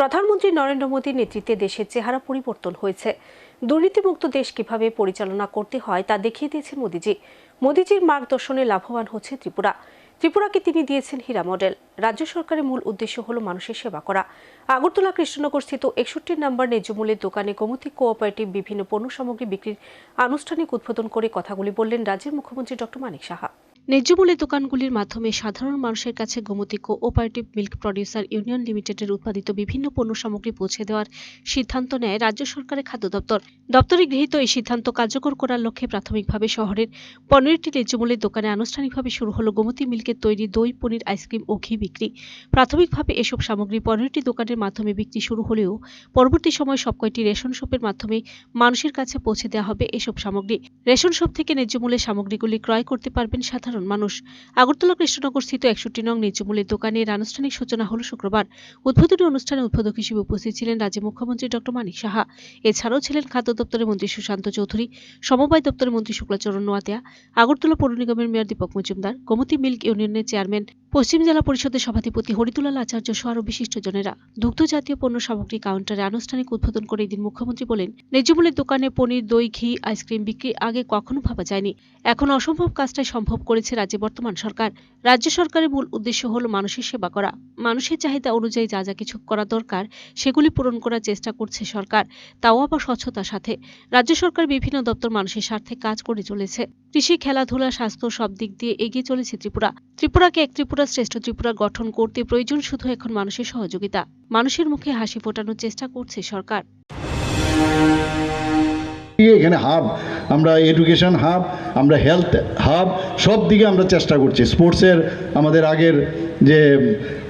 প্রধানমন্ত্রী নরেন্দ্র মোদীর নেতৃত্বে দেশের চেহারা পরিবর্তন হয়েছে। দুর্নীতিমুক্ত দেশ কীভাবে পরিচালনা করতে হয় তা দেখিয়ে দিয়েছেন মোদীজি। মোদীজির মার্গদর্শনে লাভবান হচ্ছে ত্রিপুরা। ত্রিপুরাকে তিনি দিয়েছেন হীরা মডেল। রাজ্য সরকারের মূল উদ্দেশ্য হল মানুষের সেবা করা। আগরতলা কৃষ্ণনগর স্থিত একষট্টি নম্বর ন্যায্যমূল্যের দোকানে গোমতী কোঅপারেটিভ বিভিন্ন পণ্য সামগ্রী বিক্রির আনুষ্ঠানিক উদ্বোধন করে কথাগুলি বললেন রাজ্যের মুখ্যমন্ত্রী ডক্টর মানিক সাহা। ন্যায্যমূল্যের দোকানগুলির মাধ্যমে সাধারণ মানুষের কাছে Gomati cooperative milk producer union লিমিটেডের উৎপাদিত বিভিন্ন পণ্য সামগ্রী পৌঁছে দেওয়ার সিদ্ধান্ত নেয় রাজ্য সরকারের খাদ্য দপ্তর। দপ্তরে গৃহীত এই সিদ্ধান্ত কার্যকর করার লক্ষ্যে প্রাথমিকভাবে শহরের পনেরোটি ন্যায্যমূল্যের দোকানে আনুষ্ঠানিকভাবে শুরু হলো গোমতী মিল্কের তৈরি দই, পনির, আইসক্রিম ও ঘি বিক্রি। প্রাথমিকভাবে এসব সামগ্রী পনেরোটি দোকানের মাধ্যমে বিক্রি শুরু হলেও পরবর্তী সময় সবকয়টি রেশন শপের মাধ্যমে মানুষের কাছে পৌঁছে দেওয়া হবে এসব সামগ্রী। রেশন শপ থেকে ন্যায্যমূল্যের সামগ্রীগুলি ক্রয় করতে পারবেন সাধারণ মানুষ। আগরতলা কৃষ্ণনগর স্থিত একষট্টি নং নিচুমূলের দোকানের আনুষ্ঠানিক সূচনা হল শুক্রবার। উদ্বোধনী অনুষ্ঠানে উদ্বোধক হিসেবে উপস্থিত ছিলেন রাজ্যের মুখ্যমন্ত্রী ডক্টর মানিক সাহা। এছাড়াও ছিলেন খাদ্য দপ্তরের মন্ত্রী সুশান্ত চৌধুরী, সমবায় দপ্তরের মন্ত্রী শুক্লাচরণ নোয়াতিয়া, আগরতলা পৌর নিগমের মেয়র দীপক মজুমদার, গোমতী মিল্ক ইউনিয়নের চেয়ারম্যান পশ্চিম জেলা পরিষদের সভাধিপতি হরিদুলাল আচার্য সহ আরও বিশিষ্টজনেরা দুগ্ধ জাতীয় পণ্য সামগ্রী কাউন্টারে আনুষ্ঠানিক উদ্বোধন করে এদিন মুখ্যমন্ত্রী বলেন ন্যায্যমূল্যের দোকানে পনির, দই, ঘি, আইসক্রিম বিক্রি আগে কখনো ভাবা যায়নি। এখন অসম্ভব কাজটাই সম্ভব করেছে রাজ্যে বর্তমান সরকার। রাজ্য সরকারের মূল উদ্দেশ্য হল মানুষের সেবা করা। মানুষের চাহিদা অনুযায়ী যা যা কিছু করা দরকার, সেগুলি পূরণ করার চেষ্টা করছে সরকার। তাও আবার স্বচ্ছতার সাথে। রাজ্য সরকার বিভিন্ন দপ্তর মানুষের স্বার্থে কাজ করে চলেছে। কৃষি, খেলাধুলা, স্বাস্থ্য সব দিক দিয়ে এগিয়ে চলেছে ত্রিপুরা। ত্রিপুরাকে এক ত্রিপুরা শ্রেষ্ঠ ত্রিপুরা গঠন করতে প্রয়োজন শুধু এখন মানুষের সহযোগিতা। মানুষের মুখে হাসি ফোটানোর চেষ্টা করছে সরকার। এখানে হাব আমরা এডুকেশন হাব আমরা হেলথ হাব সব দিকে আমরা চেষ্টা করছি। স্পোর্টসের আমাদের আগের যে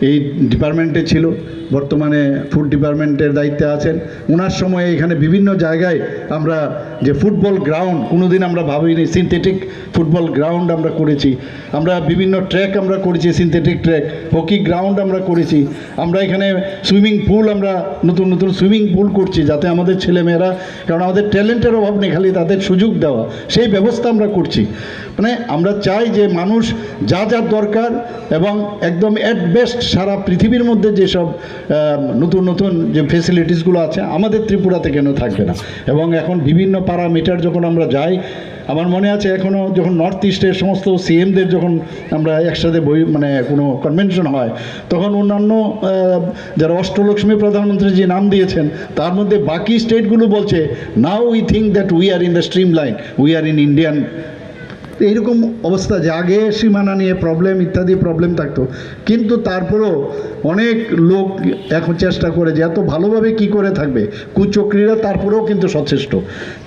এই ডিপার্টমেন্টে ছিল, বর্তমানে ফুড ডিপার্টমেন্টের দায়িত্বে আছেন। ওনার সময় এখানে বিভিন্ন জায়গায় আমরা যে ফুটবল গ্রাউন্ড কোনোদিন আমরা ভাবিনি সিনথেটিক ফুটবল গ্রাউন্ড আমরা করেছি। আমরা বিভিন্ন ট্র্যাক আমরা করেছি সিনথেটিক ট্র্যাক হকি গ্রাউন্ড আমরা করেছি। আমরা এখানে সুইমিং পুল আমরা নতুন নতুন সুইমিং পুল করছি, যাতে আমাদের ছেলেমেয়েরা, কারণ আমাদের ট্যালেন্টের অভাব নেই, খালি তাদের সুযোগ দেওয়া, সেই ব্যবস্থা আমরা করছি। মানে আমরা চাই যে মানুষ যা যা দরকার এবং একদম অ্যাট বেস্ট সারা পৃথিবীর মধ্যে যেসব নতুন নতুন যে ফেসিলিটিসগুলো আছে, আমাদের ত্রিপুরাতে কেন থাকবে না? এবং এখন বিভিন্ন প্যারামিটার যখন আমরা যাই আমার মনে আছে এখনও যখন নর্থ ইস্টের সমস্ত সিএমদের যখন আমরা একসাথে বই মানে কোনো কনভেনশন হয়, তখন অন্যান্য যারা অষ্টলক্ষ্মী প্রধানমন্ত্রী যে নাম দিয়েছেন, তার মধ্যে বাকি স্টেটগুলো বলছে now we think that we are in the streamline we are in Indian এইরকম অবস্থা যে আগে সীমানা নিয়ে প্রবলেম ইত্যাদি প্রবলেম থাকতো। কিন্তু তারপরেও অনেক লোক এখন চেষ্টা করে যে এত ভালোভাবে কি করে থাকবে। কুচক্রীরা তারপরেও কিন্তু সচেষ্ট।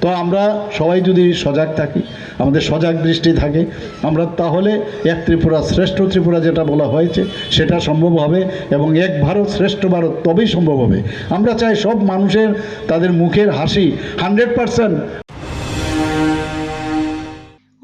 তো আমরা সবাই যদি সজাগ থাকি, আমাদের সজাগ দৃষ্টি থাকে, আমরা তাহলে এক ত্রিপুরা শ্রেষ্ঠ ত্রিপুরা যেটা বলা হয়েছে, সেটা সম্ভব হবে এবং এক ভারত শ্রেষ্ঠ ভারত তবেই সম্ভব হবে। আমরা চাই সব মানুষের, তাদের মুখের হাসি হান্ড্রেড পার্সেন্ট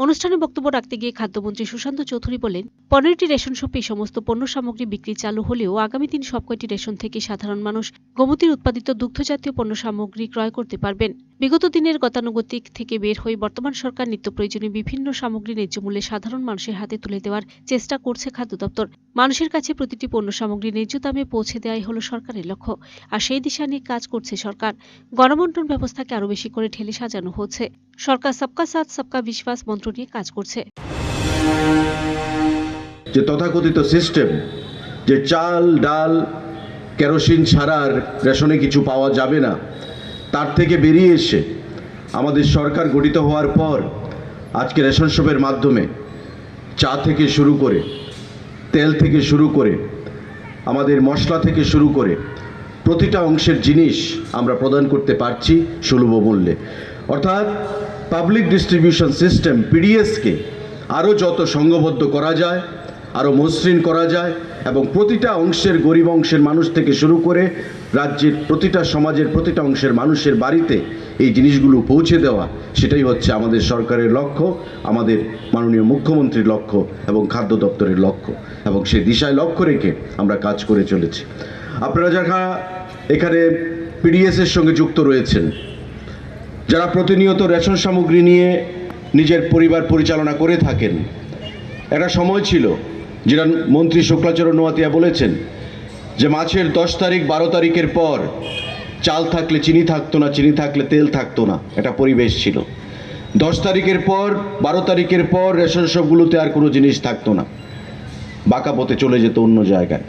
অনুষ্ঠানে বক্তব্য রাখতে গিয়ে খাদ্যমন্ত্রী সুশান্ত চৌধুরী বলেন, পনেরোটি রেশন শপে সমস্ত পণ্য সামগ্রী বিক্রি চালু হলেও আগামী দিন সবকয়টি রেশন থেকে সাধারণ মানুষ গোমতীর উৎপাদিত দুগ্ধজাতীয় পণ্য সামগ্রী ক্রয় করতে পারবেন। বিগত দিনের গতানুগতিক থেকে বের হয়ে বর্তমান সরকার নিত্য প্রয়োজনীয় বিভিন্ন সামগ্রী ন্যায্য মূল্যে সাধারণ মানুষের হাতে তুলে দেওয়ার চেষ্টা করছে খাদ্য দপ্তর। মানুষের কাছে প্রতিটি পণ্য সামগ্রী ন্যায্য দামে পৌঁছে দেওয়াই হলো সরকারের লক্ষ্য। আর সেই দিশা নিয়ে কাজ করছে সরকার। গণবন্টন ব্যবস্থাকে আরও বেশি করে ঠেলে সাজানো হচ্ছে। সরকার সবকা সাথ, সবকা বিশ্বাস মন্ত্র নিয়ে কাজ করছে। যে তথাকথিত সিস্টেম, যে চাল, ডাল, কেরোসিন ছাড়া আর রেশনে কিছু পাওয়া যাবে না তার থেকে বেরিয়ে এসে আমাদের সরকার গঠিত হওয়ার পর আজকে রেশন শপের মাধ্যমে চা থেকে শুরু করে, তেল থেকে শুরু করে, আমাদের মশলা থেকে শুরু করে প্রতিটা অংশের জিনিস আমরা প্রদান করতে পারছি সুলভ মূল্যে। অর্থাৎ পাবলিক ডিস্ট্রিবিউশন সিস্টেম পিডিএসকে আরও যত সংঘবদ্ধ করা যায় আরও মসৃণ করা যায় এবং প্রতিটা অংশের গরিব অংশের মানুষ থেকে শুরু করে রাজ্যের প্রতিটা সমাজের প্রতিটা অংশের মানুষের বাড়িতে এই জিনিসগুলো পৌঁছে দেওয়া, সেটাই হচ্ছে আমাদের সরকারের লক্ষ্য, আমাদের মাননীয় মুখ্যমন্ত্রীর লক্ষ্য এবং খাদ্য দপ্তরের লক্ষ্য এবং সেই দিশায় লক্ষ্য রেখে আমরা কাজ করে চলেছি। আপনারা যারা এখানে পিডিএসের সঙ্গে যুক্ত রয়েছেন, যারা প্রতিনিয়ত রেশন সামগ্রী নিয়ে নিজের পরিবার পরিচালনা করে থাকেন, একটা সময় ছিল যেটা মন্ত্রী শুক্লাচরণ নোয়াতিয়া বলেছেন যে মাছের দশ তারিখ, বারো তারিখের পর চাল থাকলে চিনি থাকতো না, চিনি থাকলে তেল থাকতো না। এটা পরিবেশ ছিল। দশ তারিখের পর, বারো তারিখের পর রেশন শপগুলোতে আর কোনো জিনিস থাকতো না। বাঁকা পথে চলে যেত অন্য জায়গায়।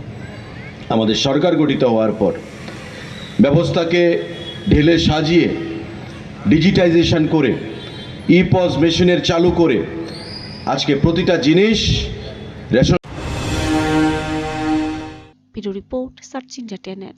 আমাদের সরকার গঠিত হওয়ার পর ব্যবস্থাকে ঢেলে সাজিয়ে ডিজিটাইজেশন করে ই পজ মেশিনের চালু করে আজকে প্রতিটা জিনিস ration bureau report search India টেনের